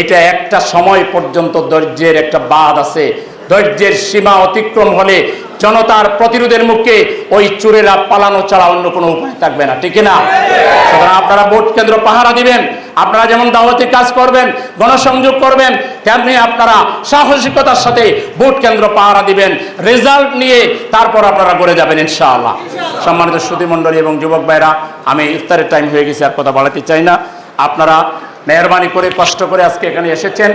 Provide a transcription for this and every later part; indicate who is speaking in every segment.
Speaker 1: এটা একটা সময় পর্যন্ত ধৈর্যের একটা বাদ আছে। ধৈর্যের সীমা অতিক্রম হলে জনতার প্রতিরোধের মুখে ওই চোরেরা পালানো ছাড়া অন্য কোনো উপায় থাকবে না, ঠিক না সুতরাং আপনারা ভোট কেন্দ্র পাহারা দিবেন, আপনারা যেমন দাওয়াতি কাজ করবেন, গণসংযোগ করবেন, তেমনি আপনারা সাহসিকতার সাথে ভোট কেন্দ্র পাহারা দিবেন, রেজাল্ট নিয়ে তারপর আপনারা গড়ে যাবেন ইনশাআল্লাহ। সম্মানিত সুধীমণ্ডলী এবং যুবক ভাইরা, আমি ইফতারের টাইম হয়ে গেছে, আর কথা বাড়াতে চাই না। আপনারা মেহরবানি করে, কষ্ট করে আজকে এখানে এসেছেন।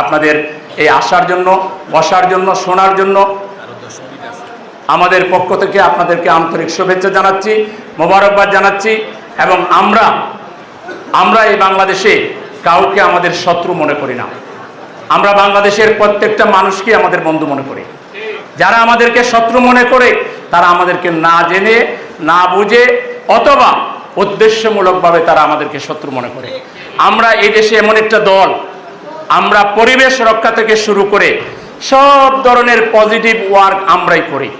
Speaker 1: আপনাদের এই আসার জন্য, বসার জন্য, শোনার জন্য আমাদের পক্ষ থেকে আপনাদেরকে আন্তরিক শুভেচ্ছা জানাচ্ছি, মোবারকবাদ জানাচ্ছি এবং আমরা আমরা এই বাংলাদেশে কাউকে আমাদের শত্রু মনে করি না। আমরা বাংলাদেশের প্রত্যেকটা মানুষকে আমাদের বন্ধু মনে করি। যারা আমাদেরকে শত্রু মনে করে, তারা আমাদেরকে না জেনে, না বুঝে অথবা উদ্দেশ্যমূলকভাবে তারা আমাদেরকে শত্রু মনে করে। আমরা এই দেশে এমন একটা দল, আমরা পরিবেশ রক্ষা থেকে শুরু করে সব ধরনের পজিটিভ ওয়ার্ক আমরাই করি।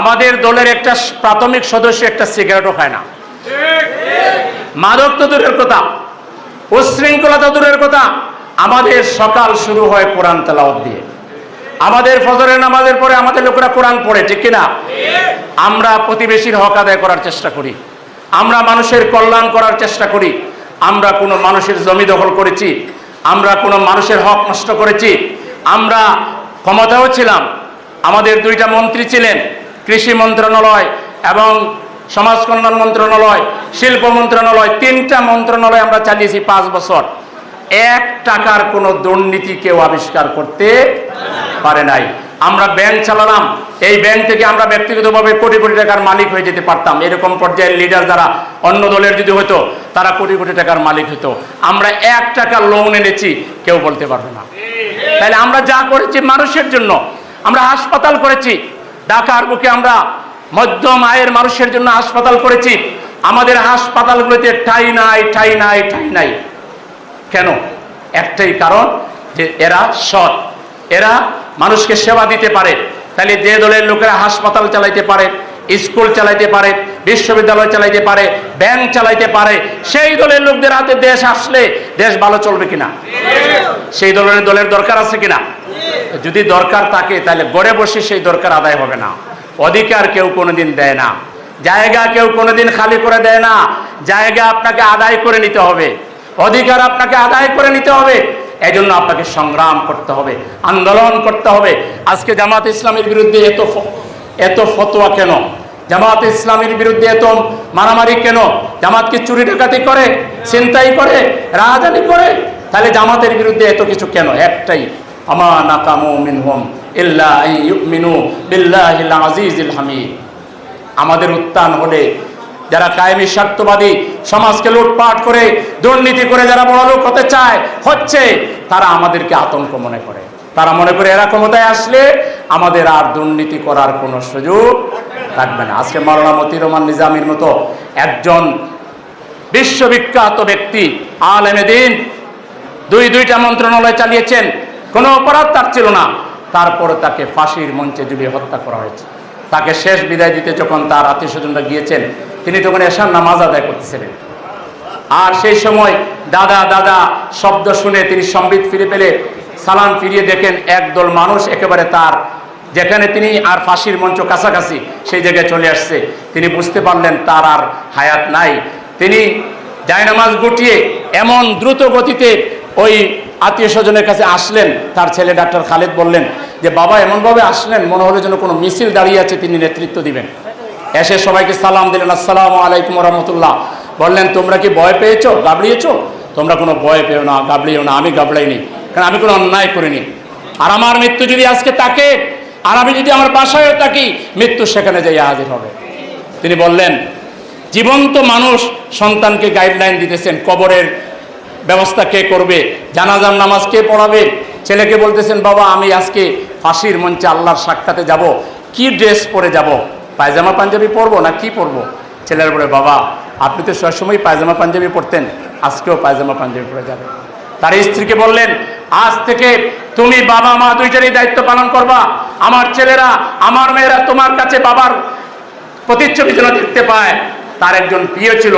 Speaker 1: আমাদের দলের একটা প্রাথমিক সদস্য একটা সিগারেটও খায় না। মাদক তো দূরের কথা উশৃঙ্খলতা দূরের কথা, আমাদের সকাল শুরু হয় কোরআন তেলাওয়াত দিয়ে। আমাদের ফজরের নামাজের পরে আমাদের লোকেরা কোরআন পড়ে, ঠিক কিনা? আমরা প্রতিবেশীর হক আদায় করার চেষ্টা করি। আমরা মানুষের কল্যাণ করার চেষ্টা করি। আমরা কোনো মানুষের জমি দখল করেছি, আমরা কোনো মানুষের হক নষ্ট করেছি, আমরা ক্ষমতাও ছিলাম, আমাদের দুইটা মন্ত্রী ছিলেন, কৃষি মন্ত্রণালয় এবং সমাজ কল্যাণ মন্ত্রণালয়, শিল্প মন্ত্রণালয়, তিনটা মন্ত্রণালয় আমরা চালিয়েছি পাঁচ বছর। এক টাকার কোনো দুর্নীতি কেউ আবিষ্কার করতে পারে নাই। আমরা ব্যাংক চালালাম, এই ব্যাংক থেকে আমরা ব্যক্তিগতভাবে কোটি কোটি টাকার মালিক হয়ে যেতে পারতাম। এরকম পর্যায়ের লিডার যারা অন্য দলের যদি হতো তারা কোটি কোটি টাকার মালিক হতো। আমরা এক টাকা লোন এনেছি, কেউ বলতে পারবে না। তাহলে আমরা যা করেছি মানুষের জন্য, আমরা হাসপাতাল করেছি, ঢাকার বুকে আমরা মধ্যম আয়ের মানুষের জন্য হাসপাতাল করেছি। আমাদের হাসপাতালগুলোতে ঠাই নাই ঠাই নাই ঠাই নাই। কেন? একটাই কারণ যে এরা সৎ। এরা মানুষকে সেবা দিতে পারে। তাহলে যে দলের লোকেরা হাসপাতাল চালাইতে পারে, স্কুল চালাইতে পারে বিশ্ববিদ্যালয় চালাইতে পারে ব্যাংক চালাইতে পারে, সেই দলের লোকদের হাতে দেশ আসলে দেশ ভালো চলবে কিনা? সেই দলের দলের দরকার আছে কিনা? যদি দরকার থাকে, তাহলে গড়ে বসে সেই দরকার আদায় হবে না। অধিকার কেউ কোনোদিন দেয় না। জায়গা কেউ কোনোদিন খালি করে দেয় না। জায়গা আপনাকে আদায় করে নিতে হবে। অধিকার আপনাকে আদায় করে নিতে হবে। এই জন্য আপনাকে সংগ্রাম করতে হবে, আন্দোলন করতে হবে। আজকে জামাত ইসলামের বিরুদ্ধে এত এত ফতোয়া কেন? জামাত ইসলামের বিরুদ্ধে এত মারামারি কেন? জামাত কি চুরি ডাকাতি করে চিন্তাই করে, রাজধানী করে? তাহলে জামাতের বিরুদ্ধে এত কিছু কেন? একটাই, আমা নাকামু হামিদ। আমাদের উত্থান হলে যারা কায়েমি স্বার্থবাদী, সমাজকে লুটপাট করে, দুর্নীতি করে যারা বড় লোক হতে চায়, হচ্ছে, তারা আমাদেরকে আতঙ্ক মনে করে। তারা মনে করে এরা ক্ষমতায় আসলে আমাদের আর দুর্নীতি করার কোনো সুযোগ থাকবে না। আজকে মৌলানা মতির রহমান নিজামির মতো একজন বিশ্ববিখ্যাত ব্যক্তি, আলেমে দিন, দুই দুইটা মন্ত্রণালয় চালিয়েছেন, কোনো অপরাধ তার ছিল না। তারপরে তাকে ফাঁসির মঞ্চে ঝুলিয়ে হত্যা করা হয়েছে। তাকে শেষ বিদায় দিতে যখন তার আত্মীয় স্বজনরা গিয়েছেন, তিনি তখন এশার নামাজ আদায় করতেছিলেন। আর সেই সময় দাদা দাদা শব্দ শুনে তিনি সম্বিত ফিরে পেলে সালাম ফিরিয়ে দেখেন, একদল মানুষ একেবারে তার যেখানে তিনি আর ফাঁসির মঞ্চ কাছাকাছি সেই জায়গায় চলে আসছে। তিনি বুঝতে পারলেন তার আর হায়াত নাই। তিনি জায়নামাজ গুটিয়ে এমন দ্রুত গতিতে ওই আত্মীয় স্বজনের কাছে আসলেন। তার ছেলে ডাক্তার খালেদ বললেন যে, বাবা, এমনভাবে আসলেন, মনে হলো যেন কোনো মিছিল দাঁড়িয়ে আছে, তিনি নেতৃত্ব দিবেন। এসে সবাইকে সালাম দিলেন, আসসালামু আলাইকুম রহমতুল্লাহ। বললেন, তোমরা কি ভয় পেয়েছ? গাবড়িয়েছো? তোমরা কোনো ভয় পেও না, গাবড়িও না, আমি গাবড়াইনি, কারণ আমি কোনো অন্যায় করিনি। আর আমার মৃত্যু যদি আজকে তাকে আর আমি যদি আমার বাসায় থাকি, মৃত্যু সেখানে যাই হাজির হবে। তিনি বললেন, জীবন্ত মানুষ সন্তানকে গাইডলাইন দিতেছেন, কবরের ব্যবস্থা কে করবে, জানাজার নামাজ কে পড়াবে? ছেলেকে বলতেছেন, বাবা, আমি আজকে ফাঁসির মঞ্চে আল্লাহর সাক্ষাতে যাব। কি ড্রেস পরে যাব? পায়জামা, পাঞ্জাবি পরবো না কি পরবো? ছেলের বলে, বাবা, আপনি তো সবসময় পায়জামা, পাঞ্জাবি পরতেন, আজকেও পায়জামা, পাঞ্জাবি পরে যাবে তার স্ত্রীকে বললেন আজ থেকে তুমি বাবা মা দুইজনই দায়িত্ব পালন করবা। আমার ছেলেরা, আমার মেয়েরা তোমার কাছে বাবার প্রতিচ্ছবি যেন দেখতে পায়। তার একজন প্রিয় ছিল,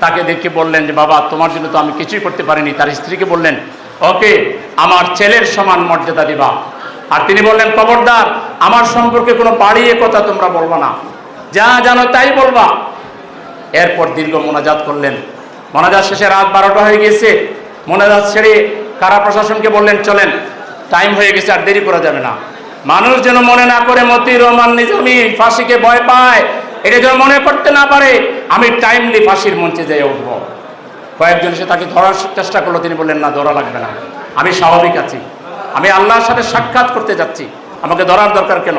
Speaker 1: তাকে দেখে বললেন যে, বাবা, তোমার জন্য তো আমি কিছুই করতে পারিনি। তার স্ত্রীকে বললেন, ওকে, আমার ছেলের সমান মর্যাদা দিবা। আর তিনি বললেন, খবরদার, আমার সম্পর্কে কোনো বাড়িয়ে কথা তোমরা বলবা না। যা জানো তাই বলবা। এরপর দীর্ঘ মোনাজাত করলেন। মোনাজাত শেষে রাত বারোটা হয়ে গিয়েছে। মোনাজাত ছেড়ে কারা প্রশাসনকে বললেন, চলেন টাইম হয়ে গেছে আর দেরি করা যাবে না। মানুষ যেন মনে না করে মতি রহমান নিজামি ফাঁসিকে ভয় পায়। এটা যেন মনে করতে না পারে, আমি টাইমলি ফাঁসির মঞ্চে যেয়ে উঠবো। কয়েকজন এসে তাকে ধরার চেষ্টা করল, তিনি বললেন, না, ধরা লাগবে না। আমি স্বাভাবিক আছি। আমি আল্লাহর সাথে সাক্ষাৎ করতে যাচ্ছি। আমাকে ধরার দরকার কেন?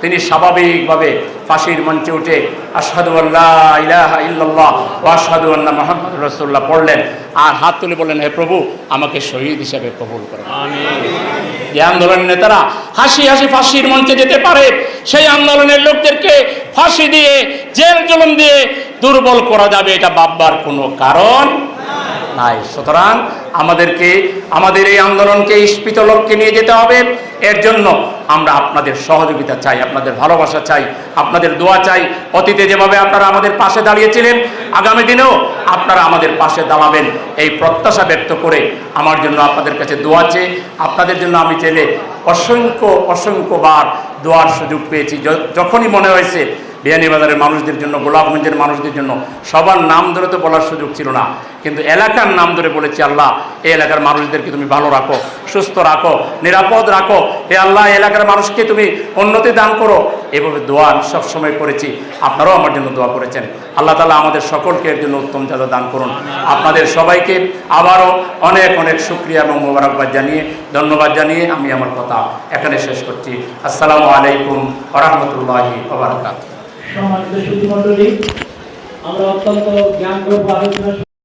Speaker 1: তিনি স্বাভাবিকভাবে ফাঁসির মঞ্চে উঠে আশহাদু আল্লাহ ইলাহা ইল্লাল্লাহ ও আশহাদু আন্না মোহাম্মদ রসুল্লাহ পড়লেন আর হাত তুলে বললেন হে প্রভু আমাকে শহীদ হিসাবে কবুল করেন যে আন্দোলনের নেতারা হাসি হাসি ফাঁসির মঞ্চে যেতে পারে সেই আন্দোলনের লোকদেরকে ফাঁসি দিয়ে জেল জুলুম দিয়ে দুর্বল করা যাবে এটা ভাববার কোনো কারণ নাই। সুতরাং আমাদেরকে আমাদের এই আন্দোলনকে স্ফীত লক্ষ্যে নিয়ে যেতে হবে। এর জন্য আমরা আপনাদের সহযোগিতা চাই, আপনাদের ভালোবাসা চাই, আপনাদের দোয়া চাই। অতীতে যেভাবে আপনারা আমাদের পাশে দাঁড়িয়েছিলেন, আগামী দিনেও আপনারা আমাদের পাশে দাঁড়াবেন। এই প্রত্যাশা ব্যক্ত করে আমার জন্য আপনাদের কাছে দোয়া চেয়ে, আপনাদের জন্য আমি চেলে অসংখ্য, অসংখ্যবার দোয়ার সুযোগ পেয়েছি। যখনই মনে হয়েছে বিয়ানীবাজারের মানুষদের জন্য, গোলাপগঞ্জের মানুষদের জন্য সবার নাম ধরে তো বলার সুযোগ ছিল না। কিন্তু এলাকার নাম ধরে বলেছি, আল্লাহ, এই এলাকার মানুষদেরকে তুমি ভালো রাখো, সুস্থ রাখো, নিরাপদ রাখো। হে আল্লাহ এলাকার মানুষকে তুমি উন্নতি দান করো। এভাবে দোয়া আমি সবসময় করেছি। আপনারাও আমার জন্য দোয়া করেছেন। আল্লাহ তালা আমাদের সকলকে এর জন্য উত্তম যাদা দান করুন। আপনাদের সবাইকে আবারও অনেক অনেক শুক্রিয়া এবং মোবারকবাদ জানিয়ে, ধন্যবাদ জানিয়ে আমি আমার কথা এখানে শেষ করছি। আসসালামু আলাইকুম রহমতুল্লাহি ওবরাকাত
Speaker 2: সম্মানিত সুধীমণ্ডলী আমরা অত্যন্ত জ্ঞান জ্ঞানগর্ভ আলোচনা